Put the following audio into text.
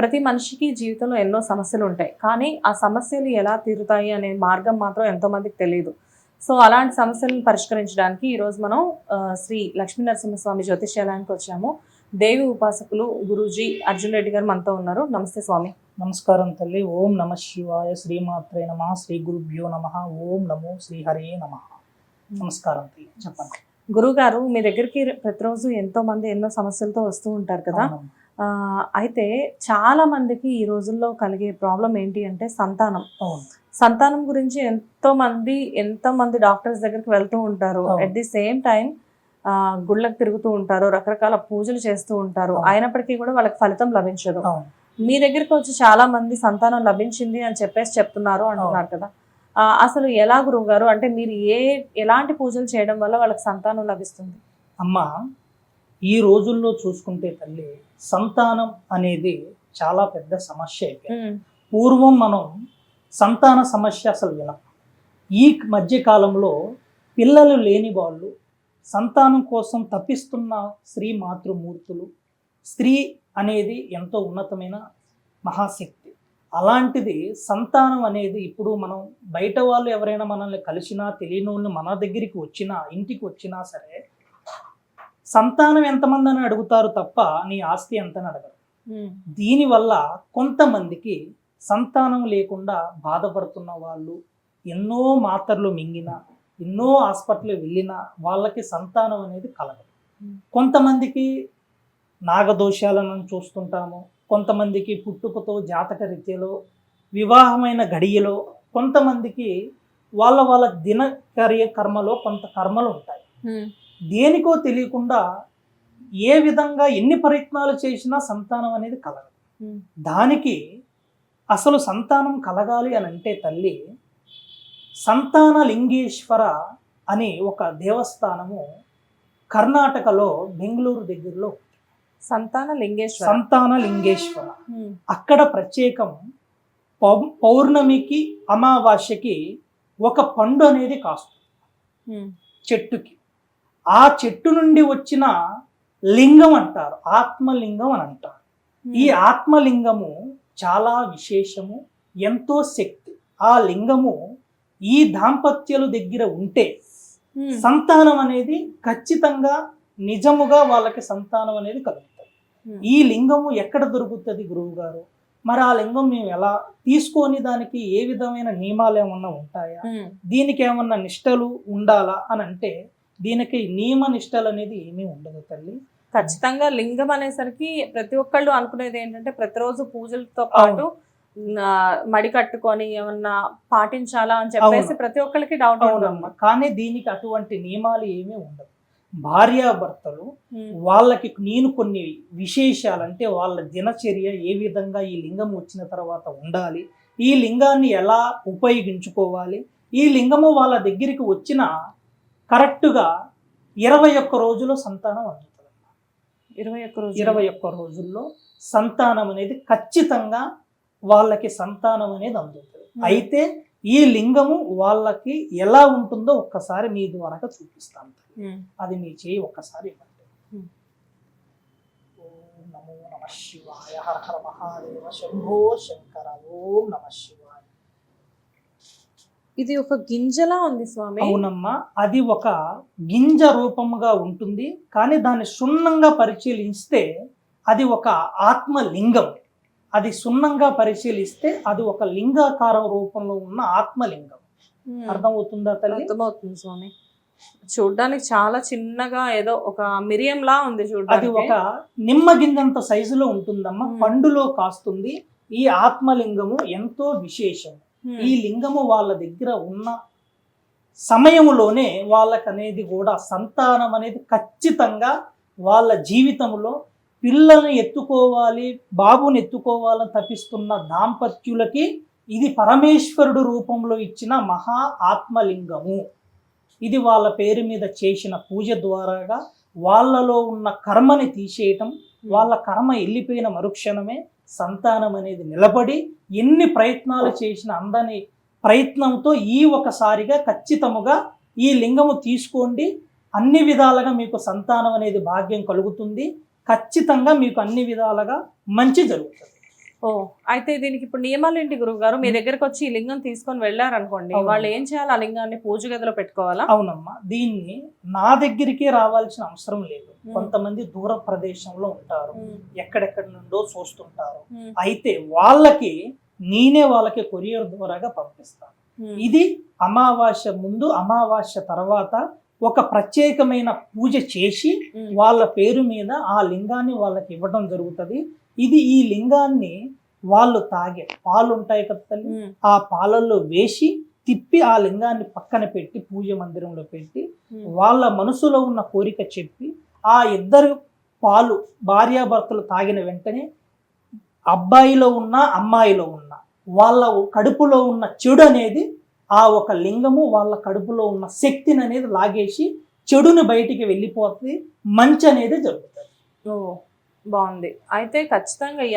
ప్రతి మనిషికి జీవితంలో ఎన్నో సమస్యలు ఉంటాయి. కానీ ఆ సమస్యలు ఎలా తీరుతాయి అనే మార్గం మాత్రం ఎంతో మందికి తెలియదు సో అలాంటి సమస్యలను పరిష్కరించడానికి ఈరోజు మనం శ్రీ లక్ష్మీ నరసింహస్వామి జ్యోతిష్యాలయానికి వచ్చాము. దేవి ఉపాసకులు గురూజీ అర్జున్ రెడ్డి గారు మనతో ఉన్నారు. నమస్తే స్వామి. నమస్కారం తల్లి. ఓం నమ శివాయ శ్రీమాత్రే నమ. శ్రీ గురుభ్యో నమ. ఓం నమో శ్రీ హరే నమ. నమస్కారం తల్లి. చెప్పండి. గురువు గారు మీ దగ్గరికి ప్రతిరోజు ఎంతో మంది ఎన్నో సమస్యలతో వస్తూ ఉంటారు కదా? అయితే చాలా మందికి ఈ రోజుల్లో కలిగే ప్రాబ్లం ఏంటి అంటే సంతానం. సంతానం గురించి ఎంతో మంది ఎంతో మంది డాక్టర్స్ దగ్గరికి వెళ్తూ ఉంటారు. అట్ ది సేమ్ టైం గుళ్ళకి తిరుగుతూ ఉంటారు రకరకాల పూజలు చేస్తూ ఉంటారు. అయినప్పటికీ కూడా వాళ్ళకి ఫలితం లభించదు. మీ దగ్గరికి వచ్చి చాలా మంది సంతానం లభించింది అని చెప్పేసి చెప్తున్నారు అంటున్నారు కదా. అసలు ఎలా గురువు గారు? అంటే మీరు ఏ ఎలాంటి పూజలు చేయడం వల్ల వాళ్ళకి సంతానం లభిస్తుంది? అమ్మ ఈ రోజుల్లో చూసుకుంటే తల్లి సంతానం అనేది చాలా పెద్ద సమస్య అయిపోయింది. పూర్వం మనం సంతాన సమస్య అసలు వినం. ఈ మధ్య కాలంలో పిల్లలు లేని వాళ్ళు సంతానం కోసం తప్పిస్తున్న స్త్రీ మాతృమూర్తులు స్త్రీ అనేది ఎంతో ఉన్నతమైన మహాశక్తి. అలాంటిది సంతానం అనేది ఇప్పుడు మనం బయట వాళ్ళు ఎవరైనా మనల్ని కలిసినా తెలియని మన దగ్గరికి వచ్చినా ఇంటికి వచ్చినా సరే సంతానం ఎంతమంది అని అడుగుతారు తప్ప నీ ఆస్తి ఎంత అని అడగరు దీనివల్ల కొంతమందికి సంతానం లేకుండా బాధపడుతున్న వాళ్ళు ఎన్నో మాత్రలు మింగిన ఎన్నో హాస్పిటల్ వెళ్ళినా వాళ్ళకి సంతానం అనేది కలగదు. కొంతమందికి నాగదోషాలను చూస్తుంటాము కొంతమందికి పుట్టుకతో జాతక రీత్యలో వివాహమైన గడియలో కొంతమందికి వాళ్ళ వాళ్ళ దినకర్య కర్మలో కొంత కర్మలు ఉంటాయి. దేనికో తెలియకుండా ఏ విధంగా ఎన్ని ప్రయత్నాలు చేసినా సంతానం అనేది కలగదు. దానికి అసలు సంతానం కలగాలి అని అంటే తల్లి సంతాన లింగేశ్వర అని ఒక దేవస్థానము కర్ణాటకలో బెంగళూరు దగ్గరలో సంతాన లింగేశ్వర. సంతాన లింగేశ్వర. అక్కడ ప్రత్యేకం పౌ- పౌర్ణమికి అమావాస్యకి ఒక పండు అనేది కాస్తుంది. చెట్టుకి. ఆ చెట్టు నుండి వచ్చిన లింగం అంటారు. ఆత్మలింగం అని అంటారు. ఈ ఆత్మలింగము చాలా విశేషము ఎంతో శక్తి. ఆ లింగము ఈ దాంపత్యాలు దగ్గర ఉంటే సంతానం అనేది ఖచ్చితంగా నిజముగా వాళ్ళకి సంతానం అనేది కలుగుతుంది. ఈ లింగము ఎక్కడ దొరుకుతుంది గురువు గారు? మరి ఆ లింగం మేము ఎలా తీసుకొని దానికి ఏ విధమైన నియమాలు ఏమన్నా ఉంటాయా? దీనికి ఏమన్నా నిష్టలు ఉండాలా అని అంటే దీనికి నియమ నిష్టలు అనేది ఏమీ ఉండదు తల్లి. ఖచ్చితంగా లింగం అనేసరికి ప్రతి ఒక్కళ్ళు అనుకునేది ఏంటంటే ప్రతిరోజు పూజలతో పాటు మడి కట్టుకొని ఏమన్నా పాటించాలా అని చెప్పేసి. ప్రతి ఒక్కరికి డౌట్ అవునమ్మా. కానీ దీనికి అటువంటి నియమాలు ఏమీ ఉండవు. భార్యాభర్తలు వాళ్ళకి నేను కొన్ని విశేషాలు అంటే వాళ్ళ దినచర్య ఏ విధంగా ఈ లింగం వచ్చిన తర్వాత ఉండాలి ఈ లింగాన్ని ఎలా ఉపయోగించుకోవాలి ఈ లింగము వాళ్ళ దగ్గరికి వచ్చిన కరెక్ట్గా ఇరవై ఒక్క రోజులో సంతానం అందుతుంది. ఇరవై ఒక్క రోజు ఇరవై ఒక్క రోజుల్లో సంతానం అనేది ఖచ్చితంగా వాళ్ళకి సంతానం అనేది అందుతుంది. అయితే ఈ లింగము వాళ్ళకి ఎలా ఉంటుందో ఒక్కసారి మీ ద్వారా చూపిస్తాను అది మీ చేయి ఒక్కసారి ఇవ్వండి. Hmm. ఓం నమో నమ శివాయ. హర హర మహాదేవ శంభో శంకర. ఓం నమ శివాయ. ఇది ఒక గింజలా ఉంది స్వామి. అవునమ్మా అది ఒక గింజ రూపముగా ఉంటుంది. కానీ దాన్ని సున్నంగా పరిశీలిస్తే అది ఒక ఆత్మలింగం. అది సున్నంగా పరిశీలిస్తే అది ఒక లింగాకార రూపంలో ఉన్న ఆత్మలింగం. అర్థమవుతుందా తల్లి? అర్థమవుతుంది స్వామి. చూడ్డానికి చాలా చిన్నగా ఏదో ఒక మిరియం లా ఉంది అది చూడడానికి. ఒక నిమ్మ గింజంత సైజులో ఉంటుందమ్మా. పండులో కాస్తుంది. ఈ ఆత్మలింగము ఎంతో విశేషం. ఈ లింగము వాళ్ళ దగ్గర ఉన్న సమయములోనే వాళ్ళకనేది కూడా సంతానం అనేది ఖచ్చితంగా వాళ్ళ జీవితంలో పిల్లల్ని ఎత్తుకోవాలి బాబుని ఎత్తుకోవాలని తపిస్తున్న దాంపత్యులకి ఇది పరమేశ్వరుడు రూపంలో ఇచ్చిన మహా ఆత్మలింగము. ఇది వాళ్ళ పేరు మీద చేసిన పూజ ద్వారాగా వాళ్ళలో ఉన్న కర్మని తీసేయటం వాళ్ళ కర్మ వెళ్ళిపోయిన మరుక్షణమే సంతానం అనేది నిలబడి ఎన్ని ప్రయత్నాలు చేసిన అందని ప్రయత్నంతో ఈ ఒకసారిగా ఖచ్చితముగా ఈ లింగము తీసుకోండి. అన్ని విధాలుగా మీకు సంతానం అనేది భాగ్యం కలుగుతుంది. ఖచ్చితంగా మీకు అన్ని విధాలుగా మంచి జరుగుతుంది. ఓ అయితే దీనికి ఇప్పుడు నియమాలు ఏంటి గురువు గారు మీ దగ్గరకు వచ్చి ఈ లింగం తీసుకొని వెళ్ళారనుకోండి. వాళ్ళు ఏం చేయాలి? ఆ లింగాన్ని పూజ గదిలో పెట్టుకోవాలా? అవునమ్మా. దీన్ని నా దగ్గరికి రావాల్సిన అవసరం లేదు. కొంతమంది దూర ప్రదేశంలో ఉంటారు. ఎక్కడెక్కడి నుండో చూస్తుంటారు. అయితే వాళ్ళకి నేనే వాళ్ళకి కొరియర్ ద్వారాగా పంపిస్తాను. ఇది అమావాస్య ముందు అమావాస్య తర్వాత ఒక ప్రత్యేకమైన పూజ చేసి. వాళ్ళ పేరు మీద ఆ లింగాన్ని వాళ్ళకి ఇవ్వడం జరుగుతుంది. ఇది ఈ లింగాన్ని వాళ్ళు తాగే పాలు ఉంటాయి కదా తల్లి. ఆ పాలల్లో వేసి తిప్పి ఆ లింగాన్ని పక్కన పెట్టి పూజ మందిరంలో పెట్టి. వాళ్ళ మనసులో ఉన్న కోరిక చెప్పి ఆ ఇద్దరు పాలు భార్యాభర్తలు తాగిన వెంటనే అబ్బాయిలో ఉన్న అమ్మాయిలో ఉన్న వాళ్ళ కడుపులో ఉన్న చెడు అనేది ఆ ఒక లింగము వాళ్ళ కడుపులో ఉన్న శక్తిని అనేది లాగేసి చెడుని బయటికి వెళ్ళిపోతుంది మంచి అనేది జరుగుతుంది బాగుంది. అయితే ఖచ్చితంగా ఈ